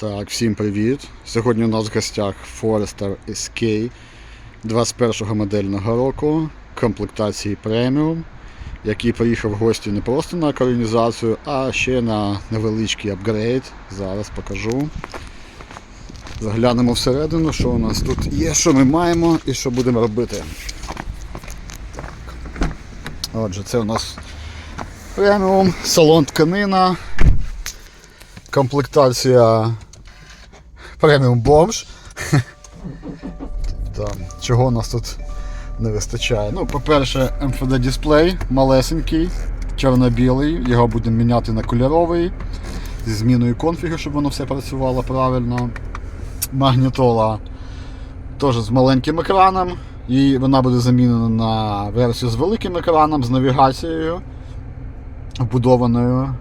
Так, всім привіт. Сьогодні у нас в гостях Forester SK 21-го модельного року, комплектації преміум, який приїхав в гості не просто на колонізацію, а ще на невеличкий апгрейд. Зараз покажу. Заглянемо всередину, що у нас тут є, що ми маємо і що будемо робити. Отже, це у нас преміум, салон тканина, комплектація преміум бомж. Чого у нас тут не вистачає? Ну, по-перше, MFD дисплей малесенький, чорно-білий, його будемо міняти на кольоровий зі зміною конфігу, щоб воно все працювало правильно. Магнітола теж з маленьким екраном. І вона буде замінена на версію з великим екраном, з навігацією вбудованою.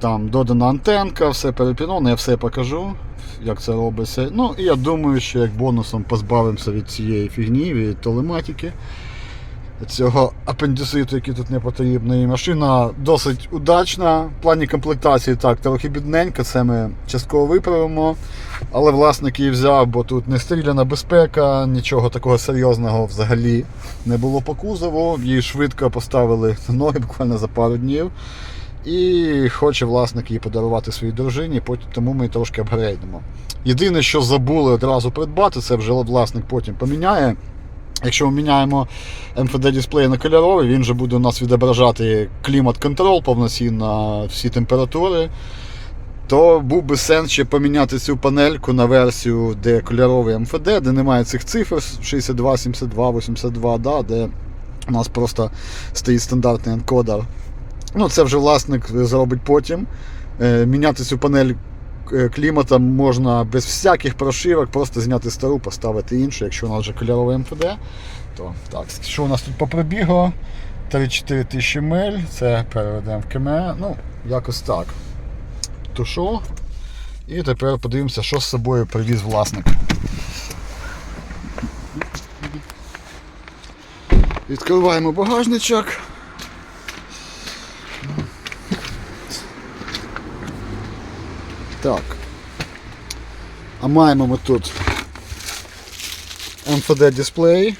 Там додана антенка, все перепіновано, я все покажу, як це робиться. Ну і я думаю, що як бонусом позбавимося від цієї фігні, від телематики, цього апендициту, який тут не потрібний. Машина досить удачна. В плані комплектації так, трохи бідненька, це ми частково виправимо. Але власник її взяв, бо тут не стріляна безпека, нічого такого серйозного взагалі не було по кузову. Її швидко поставили на ноги буквально за пару днів. І хоче власник її подарувати своїй дружині, тому ми її трошки апгрейдимо. Єдине, що забули одразу придбати, це вже власник потім поміняє. Якщо ми міняємо MFD дисплей на кольоровий, він вже буде у нас відображати клімат-контрол повноцінно всі температури. То був би сенс ще поміняти цю панельку на версію, де кольоровий MFD, де немає цих цифр 62, 72, 82, да, де у нас просто стоїть стандартний енкодер. Ну, це вже власник зробить потім. Е, Міняти цю панель е, клімата можна без всяких прошивок, просто зняти стару, поставити іншу, якщо нас вже кольоровий МФД. То так, що у нас тут по пробігу? 34 тисячі миль, це переведемо в КМ. Ну, якось так. То? І тепер подивимося, що з собою привіз власник. Відкриваємо багажничок. Так. А маємо ми тут MFD дисплей.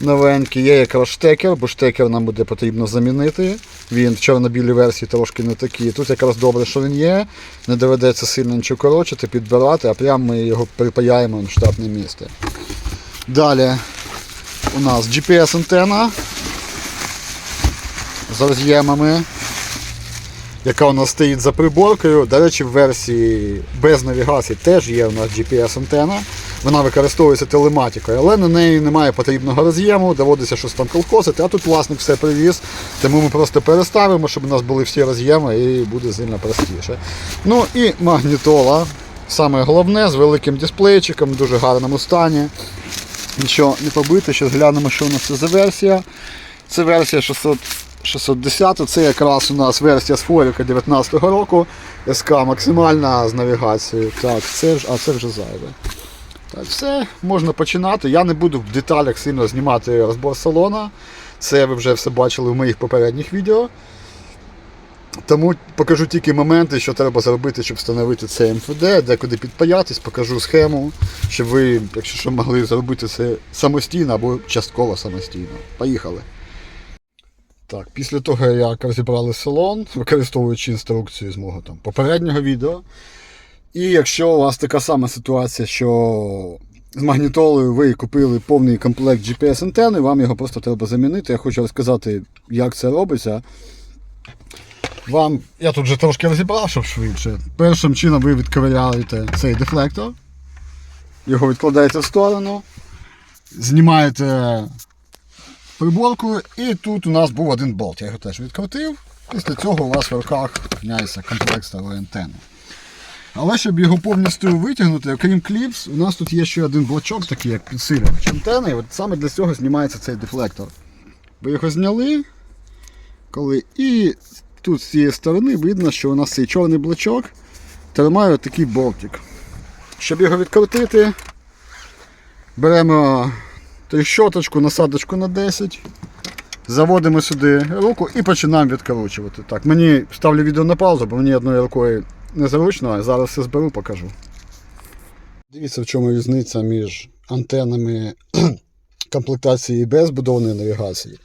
Новенький, є якраз штекер, бо штекер нам буде потрібно замінити. Він в чорно-білій версії трошки не такий. Тут якраз добре, що він є. Не доведеться сильно нічого коротшити, підбирати, а прямо ми його припаяємо в штатне місце. Далі у нас GPS-антена з роз'ємами яка у нас стоїть за приборкою. До речі, в версії без навігації теж є у нас GPS-антена. Вона використовується телематикою, але на неї немає потрібного роз'єму, доводиться щось там колхозити, а тут власник все привіз. Тому ми просто переставимо, щоб у нас були всі роз'єми і буде сильно простіше. Ну і магнітола. Саме головне з великим дисплейчиком, в дуже гарному стані. Нічого не побити, ще глянемо, що у нас це за версія. Це версія 600. 610 це якраз у нас версія з Форіка 19 року. СК максимальна з навігацією. Так, це ж, а це вже зайве. Так, все, можна починати. Я не буду в деталях сильно знімати розбор салона. Це ви вже все бачили в моїх попередніх відео. Тому покажу тільки моменти, що треба зробити, щоб встановити цей МФД, де куди підпаятись, покажу схему, щоб ви, якщо що, могли зробити це самостійно або частково самостійно. Поїхали. Так, після того, як розібрали салон, використовуючи інструкцію з мого там попереднього відео. І якщо у вас така сама ситуація, що з магнітолою ви купили повний комплект GPS-антени, вам його просто треба замінити. Я хочу розказати, як це робиться. Вам, Я тут вже трошки розібрав, щоб швидше. Першим чином ви відковиряєте цей дефлектор, його відкладаєте в сторону, знімаєте приборкою, і тут у нас був один болт. Я його теж відкрутив. Після цього у вас в руках міняється комплект старої антени. Але щоб його повністю витягнути, окрім кліпс, у нас тут є ще один блочок, такий як підсилювач антени. І от саме для цього знімається цей дефлектор. Ви його зняли, коли і тут з цієї сторони видно, що у нас цей чорний блочок тримає такий болтик. Щоб його відкрутити, беремо трещоточку, насадочку на 10. Заводимо сюди руку і починаємо відкручувати. Так, Мені ставлю відео на паузу, бо мені одною рукою незручно, а зараз все зберу, покажу. Дивіться, в чому різниця між антенами комплектації без будованої навігації.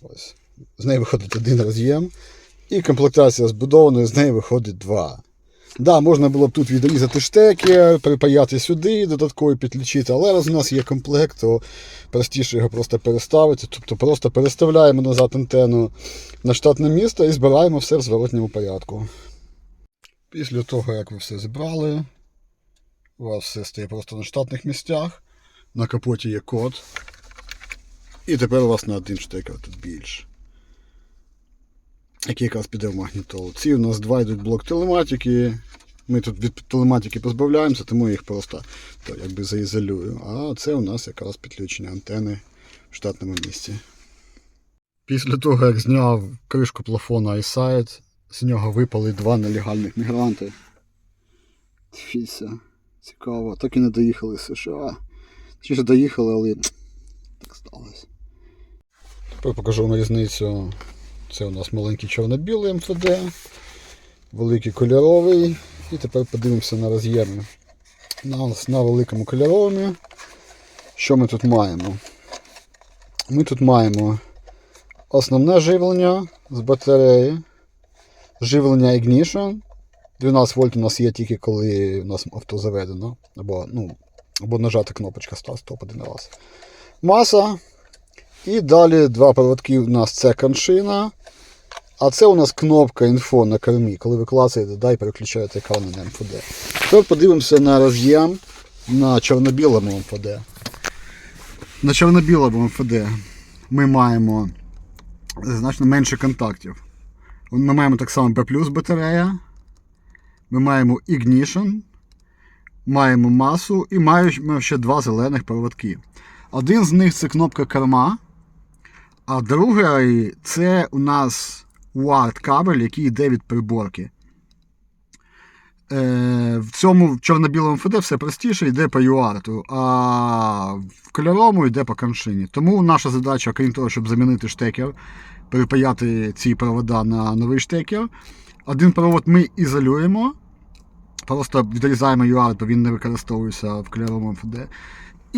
Ось. З неї виходить один роз'єм. І комплектація збудованою, з неї виходить два. Да, можна було б тут відрізати штекер, припаяти сюди, додатково підключити, але раз у нас є комплект, то простіше його просто переставити. Тобто просто переставляємо назад антенну на штатне місце і збираємо все в зворотньому порядку. Після того, як ви все зібрали, у вас все стає просто на штатних місцях. На капоті є код. І тепер у вас на один штекер тут більше. Який якраз піде в магнітолу. Ці у нас два йдуть блок телематики. Ми тут від телематики позбавляємося, тому я їх просто то, якби заізолюю. А це у нас якраз підключення антени в штатному місці. Після того, як зняв кришку плафона iSight, з нього випали два нелегальних мігранти. Дивіться, цікаво. Так і не доїхали з США. Чи ж доїхали, але так сталося. Тепер покажу вам різницю. Це у нас маленький чорно-білий МФД, великий кольоровий. І тепер подивимося на роз'єми. У нас на великому кольоровому. Що ми тут маємо? Ми тут маємо основне живлення з батареї, живлення Ignition. 12 вольт у нас є тільки коли у нас авто заведено, або, ну, або нажата кнопочка старт-стоп один раз. Маса. І далі два проводки у нас це коншина. А це у нас кнопка інфо на кермі. Коли ви клацаєте, да, і переключаєте екран на МФД. Тепер подивимося на роз'єм на чорно-білому МФД. На чорно-білому МФД ми маємо значно менше контактів. Ми маємо так само B батарея. Ми маємо Ignition, маємо масу і маємо ще два зелених проводки. Один з них це кнопка керма, а другий це у нас UART кабель, який йде від приборки. Е, в цьому чорно-білому ФД все простіше йде по UART, а в кольоровому йде по коншині. Тому наша задача, крім того, щоб замінити штекер, припаяти ці провода на новий штекер. Один провод ми ізолюємо, просто відрізаємо UART, бо він не використовується в кольоровому ФД.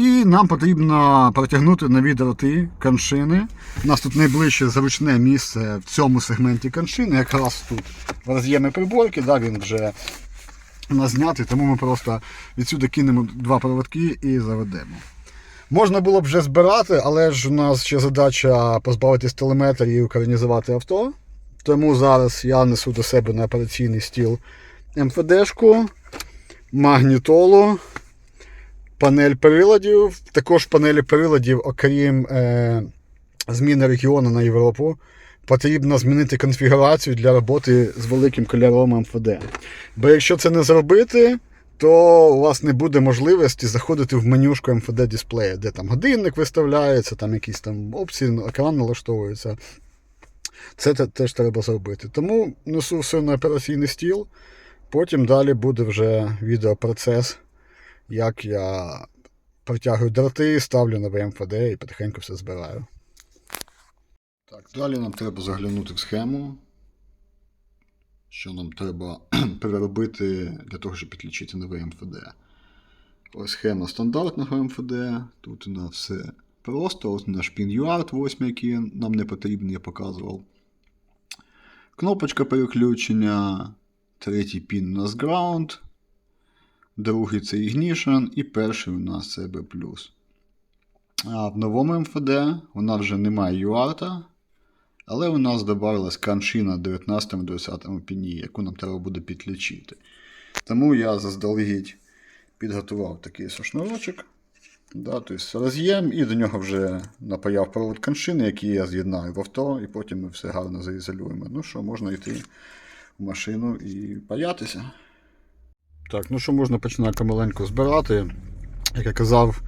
І нам потрібно протягнути нові дроти коншини. У нас тут найближче зручне місце в цьому сегменті коншини, якраз тут в роз'ємі приборки, да, він вже у знятий, тому ми просто відсюди кинемо два проводки і заведемо. Можна було б вже збирати, але ж у нас ще задача позбавитись телеметрії і українізувати авто. Тому зараз я несу до себе на операційний стіл МФДшку, магнітолу панель приладів. Також панелі приладів, окрім е, зміни регіону на Європу, потрібно змінити конфігурацію для роботи з великим кольоровим МФД. Бо якщо це не зробити, то у вас не буде можливості заходити в менюшку МФД дисплея, де там годинник виставляється, там якісь там опції, екран налаштовується. Це теж треба зробити. Тому несу все на операційний стіл. Потім далі буде вже відеопроцес як я протягую дроти, ставлю нове МФД і потихеньку все збираю. Так, далі нам треба заглянути в схему. Що нам треба переробити для того, щоб підключити нове МФД. Ось схема стандартного МФД. Тут у нас все просто. Ось наш пін UART 8, який нам не потрібен, я показував. Кнопочка переключення. Третій пін у нас Ground. Другий це Ignition і перший у нас це B+. А в новому МФД у нас вже немає UART, але у нас додавалась каншина 19-20 піні, яку нам треба буде підключити. Тому я заздалегідь підготував такий шнурочок. Да, тобто роз'єм і до нього вже напаяв провод каншини, який я з'єднаю в авто, і потім ми все гарно заізолюємо. Ну що, можна йти в машину і паятися. Так, ну що можна починати помаленьку збирати. Як я казав,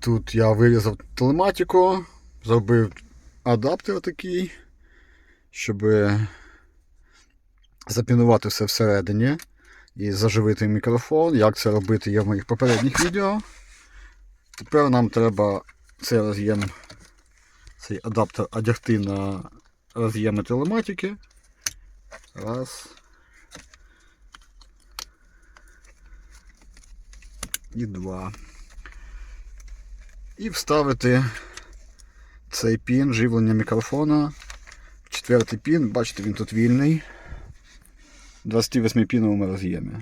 тут я вирізав телематику, зробив адаптер такий, щоб запінувати все всередині і заживити мікрофон. Як це робити є в моїх попередніх відео. Тепер нам треба цей роз'єм, цей адаптер одягти на роз'єми телематики. Раз. І 2. І вставити цей пін живлення мікрофона. Четвертий пін, бачите, він тут вільний. 28 піновому роз'ємі.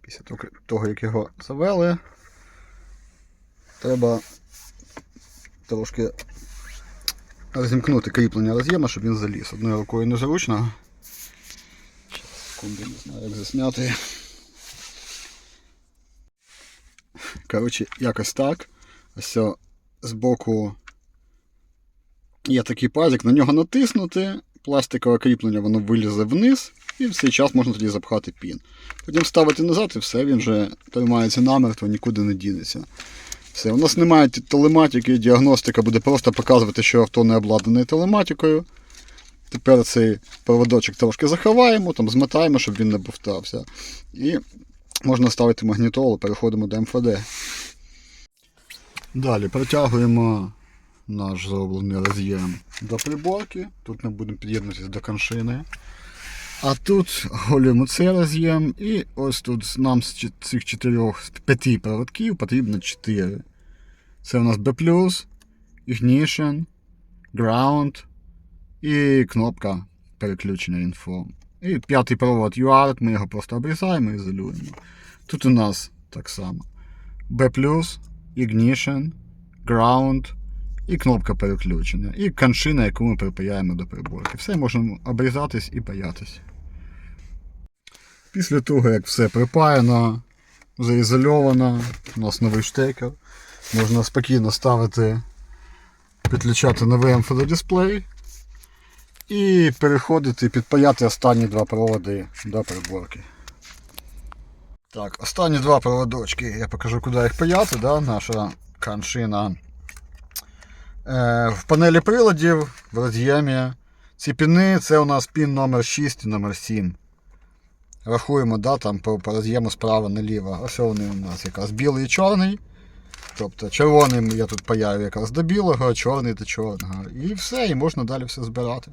Після того, як його завели, треба трошки розімкнути кріплення роз'єма, щоб він заліз. Одною рукою незручно. Секунду, не знаю, як засняти. Коротше, якось так. Ось збоку є такий пазик, на нього натиснути, пластикове кріплення воно вилізе вниз, і в цей час можна тоді запхати пін. Потім ставити назад і все, він вже тримається намертво, нікуди не дінеться. Все, у нас немає телематики, діагностика буде просто показувати, що авто не обладнане телематикою. Тепер цей проводочок трошки заховаємо, там змотаємо, щоб він не бовтався. І можна ставити магнітолу, переходимо до МФД. Далі протягуємо наш зроблений роз'єм до приборки. Тут ми будемо під'єднуватися до коншини. А тут голюємо цей роз'єм, і ось тут нам з цих чотирьох п'яти проводків потрібно 4. Це у нас B, Ignition, Ground і кнопка переключення інфо. І п'ятий провод UART, ми його просто обрізаємо і ізолюємо. Тут у нас так само B, Ignition, Ground і кнопка переключення. І коншина, яку ми припаяємо до приборки. Все можемо обрізатись і паятись. Після того, як все припаяно, заізольовано, у нас новий штекер, можна спокійно ставити, підключати новий MFD дисплей і переходити, підпаяти останні два проводи до приборки. Так, останні два проводочки, я покажу, куди їх паяти, да? наша каншина. Е, в панелі приладів в роз'ємі. Ці піни це у нас пін номер 6 і номер 7. Рахуємо, да, там по роз'єму справа наліво. Ось вони у нас якраз білий і чорний. Тобто червоним я тут паяю якраз до білого, чорний до чорного. І все, і можна далі все збирати.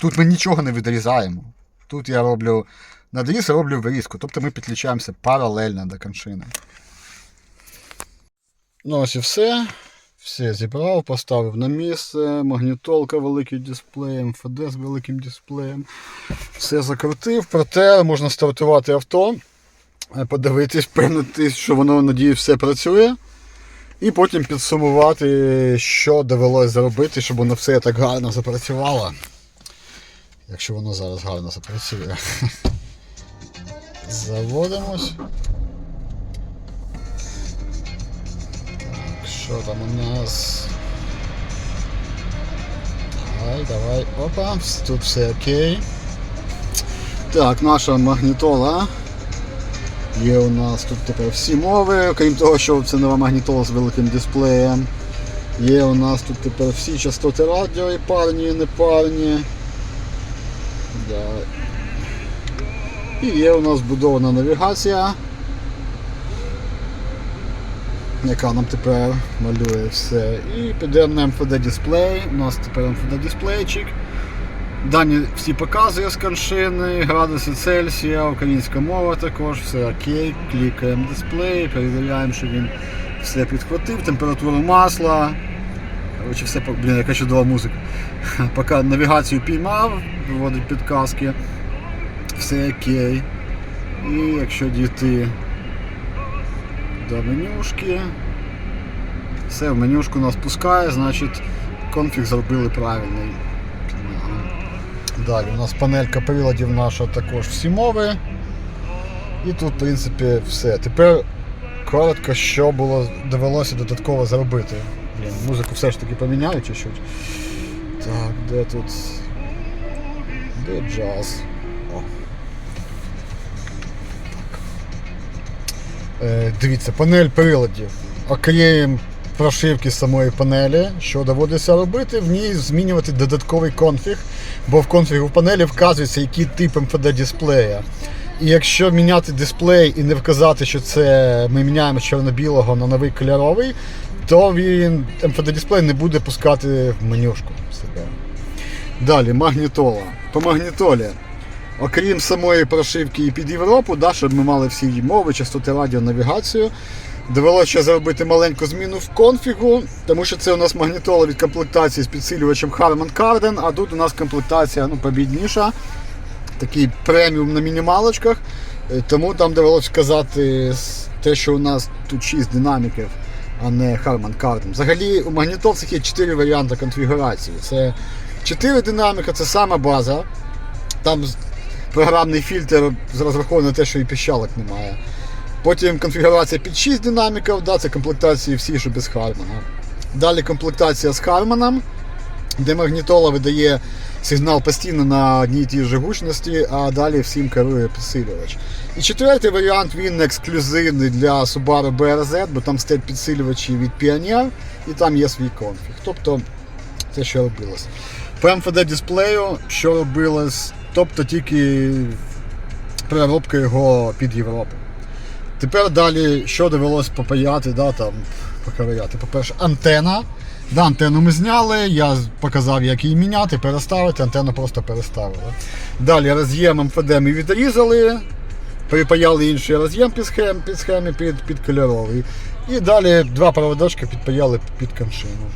Тут ми нічого не відрізаємо. Тут я роблю надріз, роблю вирізку. Тобто ми підключаємося паралельно до коншини. Ну ось і все. Все зібрав, поставив на місце, магнітолка великий дисплей, МФД з великим дисплеєм. Все закрутив, проте можна стартувати авто, подивитись, впевнитись, що воно надіюсь все працює. І потім підсумувати, що довелось зробити, щоб воно все так гарно запрацювало. Якщо воно зараз гарно запрацює. Заводимось. Так, що там у нас? Давай, давай. Опа, тут все окей. Так, наша магнітола. Є у нас тут тепер всі мови, крім того, що це нова магнітола з великим дисплеєм. Є у нас тут тепер всі частоти радіо, і парні, і непарні. Да. І є у нас збудована навігація, яка нам тепер малює все. І підемо на MFD дисплей. У нас тепер MFD дисплейчик. Дані всі показує з коншини, градуси Цельсія, українська мова також, все окей. Клікаємо дисплей, перевіряємо, що він все підхватив, температуру масла. Коротше, все, блін, яка чудова музика. Поки навігацію піймав, виводить підказки. Все окей. І якщо дійти до менюшки, все в менюшку нас пускає, значить конфіг зробили правильний. Далі у нас панелька приладів наша також всі мови. І тут, в принципі, все. Тепер коротко, що було довелося додатково зробити. Блін, музику все ж таки поміняю чуть-чуть. Так, де тут. Де джаз? О. Е, дивіться, панель приладів. Окрім прошивки самої панелі, що доводиться робити, в ній змінювати додатковий конфіг, бо в конфігу панелі вказується, який тип MFD дисплея. І якщо міняти дисплей і не вказати, що це ми міняємо чорно-білого на новий кольоровий, то він MFD дисплей не буде пускати в менюшку себе. Далі, магнітола. По магнітолі. Окрім самої прошивки і під Європу, да, щоб ми мали всі мови, частоти радіо, навігацію. Довелося зробити маленьку зміну в конфігу, тому що це у нас магнітола від комплектації з підсилювачем Harman Kardon, а тут у нас комплектація ну, побідніша, такий преміум на мінімалочках. Е, Тому там довелося сказати те, що у нас тут 6 динаміків, а не Harman Kardon. Взагалі у магнітолцях є 4 варіанти конфігурації. Це 4 динаміка, це сама база. Там програмний фільтр розрахований на те, що і піщалок немає. Потім конфігурація під 6 динаміків, да, це комплектації всі, що без Хармана. Далі комплектація з Харманом, де магнітола видає сигнал постійно на одній і тій же гучності, а далі всім керує підсилювач. І четвертий варіант він ексклюзивний для Subaru BRZ, бо там стоять підсилювачі від Pioneer і там є свій конфіг. Тобто це що робилось. По MFD дисплею, що робилось, тобто тільки переробка його під Європу. Тепер далі, що довелось попаяти, да, там, поковиряти. По-перше, антена. Да, антенну ми зняли, я показав, як її міняти, переставити, антенну просто переставили. Далі роз'єм МФД ми відрізали, припаяли інший роз'єм під схем, під схемі під, під кольоровий. І далі два проводочки підпаяли під коншину.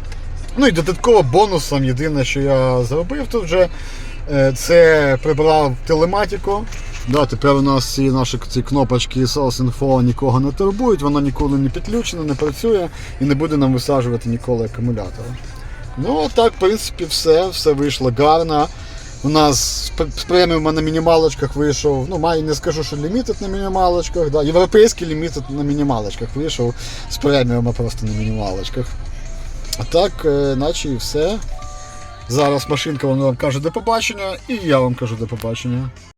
Ну і додатково бонусом, єдине, що я зробив тут вже, е, це прибрав телематику. Да, тепер у нас ці наші ці кнопочки SOS Info нікого не турбують, воно ніколи не підключено, не працює і не буде нам висаджувати ніколи акумулятора. Ну, так, в принципі, все, все вийшло гарно. У нас з пр- преміума на мінімалочках вийшов, ну, маю не скажу, що лімітед на мінімалочках, да, європейський лімітед на мінімалочках вийшов з преміума просто на мінімалочках. А так, е, наче і все. Зараз машинка вам каже до побачення, і я вам кажу до побачення.